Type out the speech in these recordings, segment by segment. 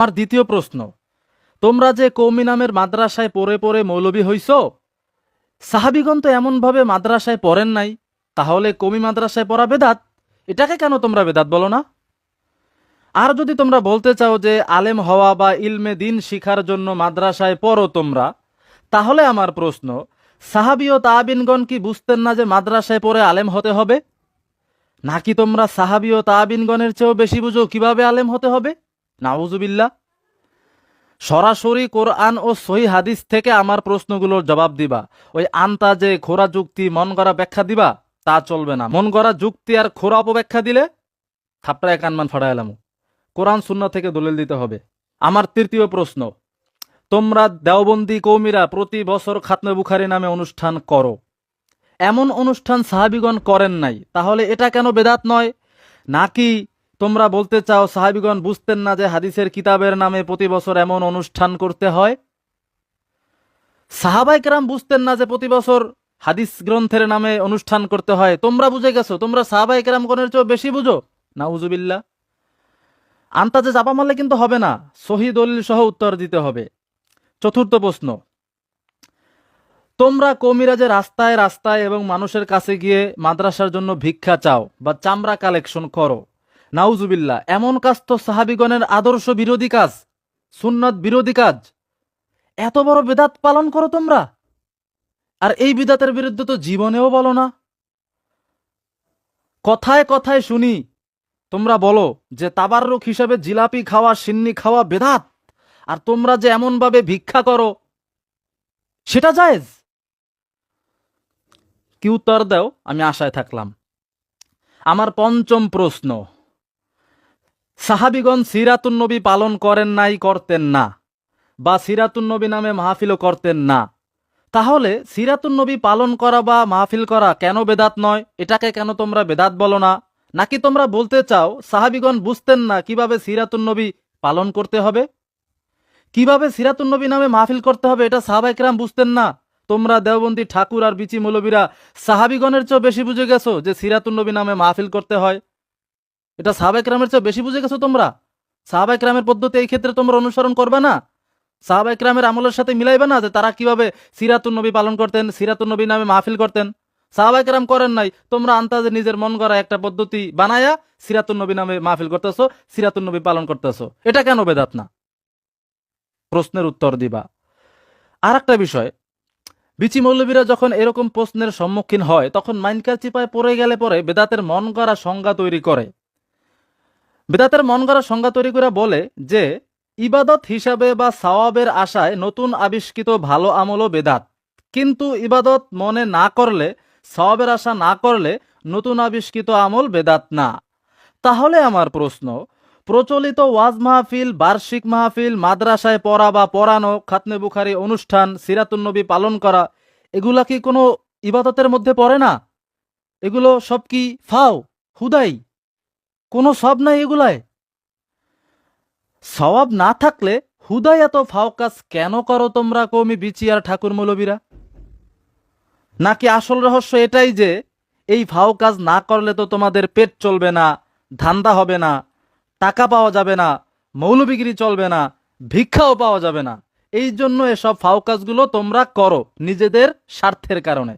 আমার দ্বিতীয় প্রশ্ন, তোমরা যে কৌমি নামের মাদ্রাসায় পড়ে পড়ে মৌলবী হইছ? সাহাবিগণ তো এমনভাবে মাদ্রাসায় পড়েন নাই, তাহলে কৌমি মাদ্রাসায় পড়া বেদাত? এটাকে কেন তোমরা বেদাত বলো না? আর যদি তোমরা বলতে চাও যে আলেম হওয়া বা ইলমে দিন শিখার জন্য মাদ্রাসায় পড়ো তোমরা, তাহলে আমার প্রশ্ন, সাহাবি ও কি বুঝতেন না যে মাদ্রাসায় পড়ে আলেম হতে হবে? নাকি তোমরা সাহাবি ও চেয়েও বেশি বুঝো কীভাবে আলেম হতে হবে? নাউজুবিল্লা সরাসরি কোরআন ও সহি হাদিস থেকে আমার প্রশ্নগুলোর জবাব দিবা। ওই আন্তাজে খোরা যুক্তি মন করা ব্যাখ্যা দিবা, তা চলবে না। মন করা যুক্তি আর খোরা অপব্যাখ্যা দিলে থাপড়ায় কানমান ফাড়া এলাম। কোরআন শূন্য থেকে দলিল দিতে হবে। আমার তৃতীয় প্রশ্ন, তোমরা দেওবন্দি কৌমিরা প্রতি বছর খাতনে বুখারি নামে অনুষ্ঠান করো। এমন অনুষ্ঠান সাহাবিগণ করেন নাই, তাহলে এটা কেন বেদাত নয়? নাকি তোমরা বলতে চাও, সাহাবিগণ বুঝতেন না যে হাদিসের কিতাবের নামে প্রতি বছর এমন অনুষ্ঠান করতে হয়? সাহাবাই কেরাম বুঝতেন না যে প্রতি বছর হাদিস গ্রন্থের নামে অনুষ্ঠান করতে হয়। তোমরা বুঝে গেছো? তোমরা সাহাবাই কেরাম গণের চেয়েও বেশি বুঝো? না উজুবিল্লা আন্তাজে চাপা মারলে কিন্তু হবে না। সহি দলিল সহ উত্তর দিতে হবে। চতুর্থ প্রশ্ন। তোমরা কমিরা যে রাস্তায় রাস্তায় এবং মানুষের কাছে গিয়ে মাদ্রাসার জন্য ভিক্ষা চাও বা চামড়া কালেকশন করো। নাউজুবিল্লা এমন কাজ তো সাহাবিগণের আদর্শ বিরোধী কাজ, সুন্নত বিরোধী কাজ। এত বড় বেদাত পালন করো তোমরা। আর এই বিদাতের বিরুদ্ধে তো জীবনেও বলো না। কথায় কথায় শুনি, তোমরা বলো যে তাবাররুক হিসাবে জিলাপি খাওয়া, সিন্নি খাওয়া বেদাত, আর তোমরা যে এমনভাবে ভিক্ষা করো, সেটা জায়েজ? কি উত্তর দাও? আমি আশায় থাকলাম। আমার পঞ্চম প্রশ্ন। সাহাবিগণ সিরাতুন্নবী পালন করেন নাই, করতেন না, বা সিরাতুন্নবী নামে মাহফিলও করতেন না। তাহলে সিরাতুন্নবী পালন করা বা মাহফিল করা কেন বেদাত নয়? এটাকে কেন তোমরা বেদাত বলো না? নাকি তোমরা বলতে চাও, সাহাবিগণ বুঝতেন না কীভাবে সিরাতুন্নবী পালন করতে হবে? কীভাবে সিরাতুন্নবী নামে মাহফিল করতে হবে, এটা সাহাবাইকরাম বুঝতেন না। তোমরা দেওবন্দি ঠাকুর আর বিচি মৌলবীরা সাহাবিগণের চেয়েও বেশি বুঝে গেছো যে সিরাতুন্নবী নামে মাহফিল করতে হয়। এটা সাহাবাইকরামের চেয়ে বেশি বুঝে গেছো তোমরা? সাহাবাইকরামের পদ্ধতি এই ক্ষেত্রে তোমরা অনুসরণ করবে না? সাহাবাইকরামের আমলের সাথে মিলাইবে না যে তারা কীভাবে সিরাতুন্নবী পালন করতেন সিরাতুন্নবী নামে মাহফিল করতেন? সাহাবাইকরাম করেন নাই, তোমরা আন্তাজে নিজের মন করা একটা পদ্ধতি বানায়া সিরাতুন্নবী নামে মাহফিল করতেছো সিরাতুন্নবী পালন করতেছো। এটা কেন বেদাত না? প্রশ্নের উত্তর দিবা। আর একটা বিষয়, বিচি মৌলবীরা যখন এরকম প্রশ্নের সম্মুখীন হয়, তখন মাইনকার চিপায় পড়ে গেলে পরে বেদাতের মন করা সংজ্ঞা তৈরি করে। বেদাতের মন গড়া সংজ্ঞা তৈরি করে বলে যে, ইবাদত হিসাবে বা সওয়াবের আশায় নতুন আবিষ্কৃত ভালো আমলও বেদাত। কিন্তু ইবাদত মনে না করলে, সওয়াবের আশা না করলে নতুন আবিষ্কৃত আমল বেদাত না। তাহলে আমার প্রশ্ন, প্রচলিত ওয়াজ মাহফিল, বার্ষিক মাহফিল, মাদ্রাসায় পড়া বা পড়ানো, খাতনে বুখারি অনুষ্ঠান সিরাতুন্নবী পালন করা, এগুলা কি কোনো ইবাদতের মধ্যে পড়ে না? এগুলো সব কি ফাও, হুদাই? কোনো সব নাই এগুলায়? সওয়াব না থাকলে হুদাই এত ফাও কাজ কেন করো তোমরা কৌমি আর ঠাকুর মৌলবীরা? নাকি আসল রহস্য এটাই যে, এই ফাও কাজ না করলে তো তোমাদের পেট চলবে না, ধান্দা হবে না, টাকা পাওয়া যাবে না, মৌলবিগিরি চলবে না, ভিক্ষাও পাওয়া যাবে না। এই জন্য এসব ফাও কাজগুলো তোমরা করো নিজেদের স্বার্থের কারণে।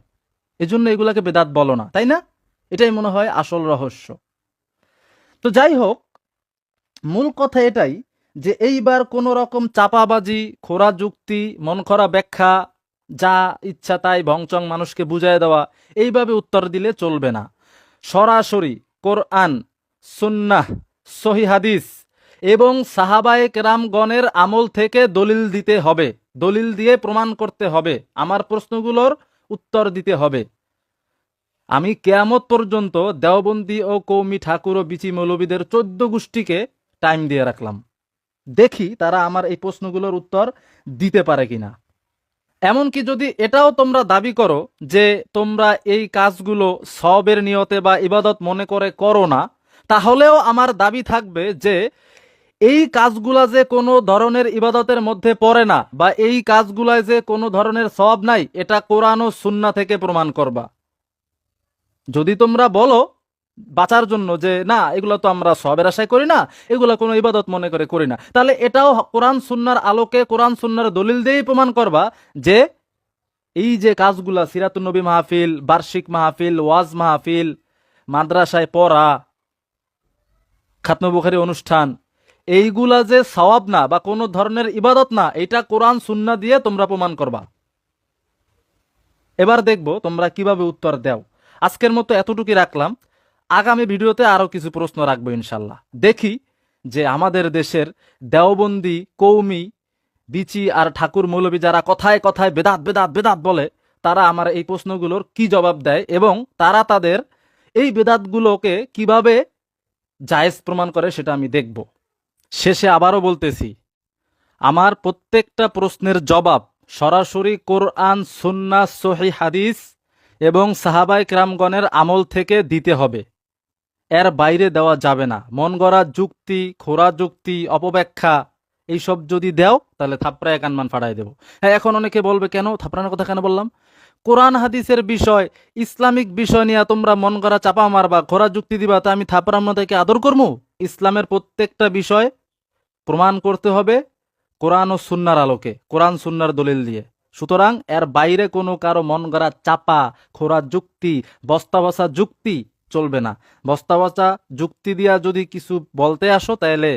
এজন্য এগুলাকে বেদাত বলো না, তাই না? এটাই মনে হয় আসল রহস্য। তো যাই হোক, মূল কথা এটাই যে এইবার কোনো রকম চাপাবাজি, খোরা যুক্তি, মন করা ব্যাখ্যা, যা ইচ্ছা তাই ভংচং মানুষকে বুঝাই দেওয়া, এইভাবে উত্তর দিলে চলবে না। সরাসরি কোরআন, সুন্নাহ, সহি হাদিস এবং সাহাবায়ে কেরামগণের আমল থেকে দলিল দিতে হবে। দলিল দিয়ে প্রমাণ করতে হবে। আমার প্রশ্নগুলোর উত্তর দিতে হবে। আমি কেয়ামত পর্যন্ত দেওবন্দি ও কৌমি ঠাকুর ও বিচি মৌলবীদের চোদ্দ গোষ্ঠীকে টাইম দিয়ে রাখলাম। দেখি তারা আমার এই প্রশ্নগুলোর উত্তর দিতে পারে কিনা। এমনকি যদি এটাও তোমরা দাবি করো যে তোমরা এই কাজগুলো সবের নিয়তে বা ইবাদত মনে করে করো না, তাহলেও আমার দাবি থাকবে যে এই কাজগুলা যে কোনো ধরনের ইবাদতের মধ্যে পড়ে না বা এই কাজগুলায় যে কোনো ধরনের সব নাই, এটা কোরআন ও সুন্না থেকে প্রমাণ করবা। যদি তোমরা বলো বাঁচার জন্য যে, না, এগুলো তো আমরা সবের আশায় করি না, এগুলো কোনো ইবাদত মনে করে করি না। তাহলে এটাও কোরআন সুন্নার আলোকে, কোরআন সুন্নার দলিল দিয়েই প্রমাণ করবা যে, এই যে কাজগুলা সিরাতুন নবী মাহফিল, বার্ষিক মাহফিল, ওয়াজ মাহফিল, মাদ্রাসায় পড়া খাতম বুখারি অনুষ্ঠান, এইগুলা যে সওয়াব না বা কোনো ধরনের ইবাদত না, এটা কোরআন সুন্না দিয়ে তোমরা প্রমাণ করবা। এবার দেখব তোমরা কীভাবে উত্তর দাও। আজকের মতো এতটুকুই রাখলাম। আগামী ভিডিওতে আরও কিছু প্রশ্ন রাখব ইনশাল্লাহ। দেখি যে আমাদের দেশের দেওবন্দি, কৌমি, বিচি আর ঠাকুর মৌলবী যারা কথায় কথায় বেদাত বেদাত বেদাত বলে, তারা আমার এই প্রশ্নগুলোর কি জবাব দেয় এবং তারা তাদের এই বেদাতগুলোকে কীভাবে জায়েজ প্রমাণ করে সেটা আমি দেখব। শেষে আবারও বলতেছি, আমার প্রত্যেকটা প্রশ্নের জবাব সরাসরি কোরআন সুন্না সহি হাদিস এবং সাহাবাই ক্রামগণের আমল থেকে দিতে হবে। এর বাইরে দেওয়া যাবে না। মন গড়া যুক্তি খোরা যুক্তি, অপব্যাখ্যা, এইসব যদি দেও, তাহলে থাপড়ায় কানমান ফাড়াই দেবো। হ্যাঁ এখন অনেকে বলবে, কেন? থাপড়ানোর কথা কেন বললাম? কোরআন হাদিসের বিষয়, ইসলামিক বিষয় নিয়ে তোমরা মন করা চাপা মারবা খোরা যুক্তি দিবা, তা আমি থাপড়ার মধ্যে আদর করব ইসলামের প্রত্যেকটা বিষয় প্রমাণ করতে হবে কোরআন ও সুন্নার আলোকে, কোরআন সুন্নার দলিল দিয়ে। সুতরাং এর বাইরে কোনো কারও মন গড়া চাপা, খোরা যুক্তি বস্তা বসা যুক্তি চলবে না। বস্তা বসা যুক্তি দিয়া যদি কিছু বলতে আসো, তাহলে